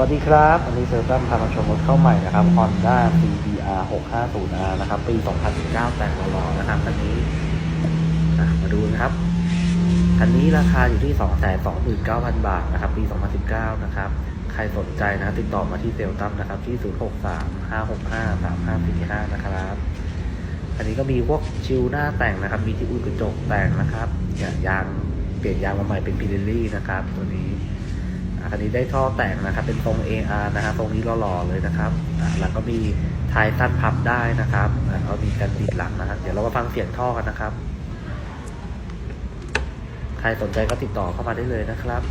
วัสดีครับวันนี้เซอร์ตั้มพามาชมรถเข้าใหม่นะครับ Honda CBR 650R นะครับ ปี 2019 แต่งหล่อๆนะครับคันนี้มาดูนะครับ คันนี้ราคาอยู่ที่ 229,000 บาทนะครับ ปี 2019 นะครับ ใครสนใจนะติดต่อมาที่เซลตั้มนะครับ ที่ 0635653545 นะครับ อันนี้ก็มีพวกชิลหน้าแต่งนะครับ มีที่อุดกระจกแต่งนะครับยยางเปลี่ยนยางมาใหม่เป็นพิเรลลี่นะครับ ตัวนี้ คันนี้ได้ท่อแต่งนะครับ เป็นทรง AR นะครับตรงนี้หล่อๆเลยนะครับอะหลังก็มีท้ายสั้นพับได้นะครับเขามีกันติดหลังนะครับ เดี๋ยวเรามาฟังเสียงท่อกันนะครับ ใครสนใจก็ติดต่อเข้ามาได้เลยนะครับ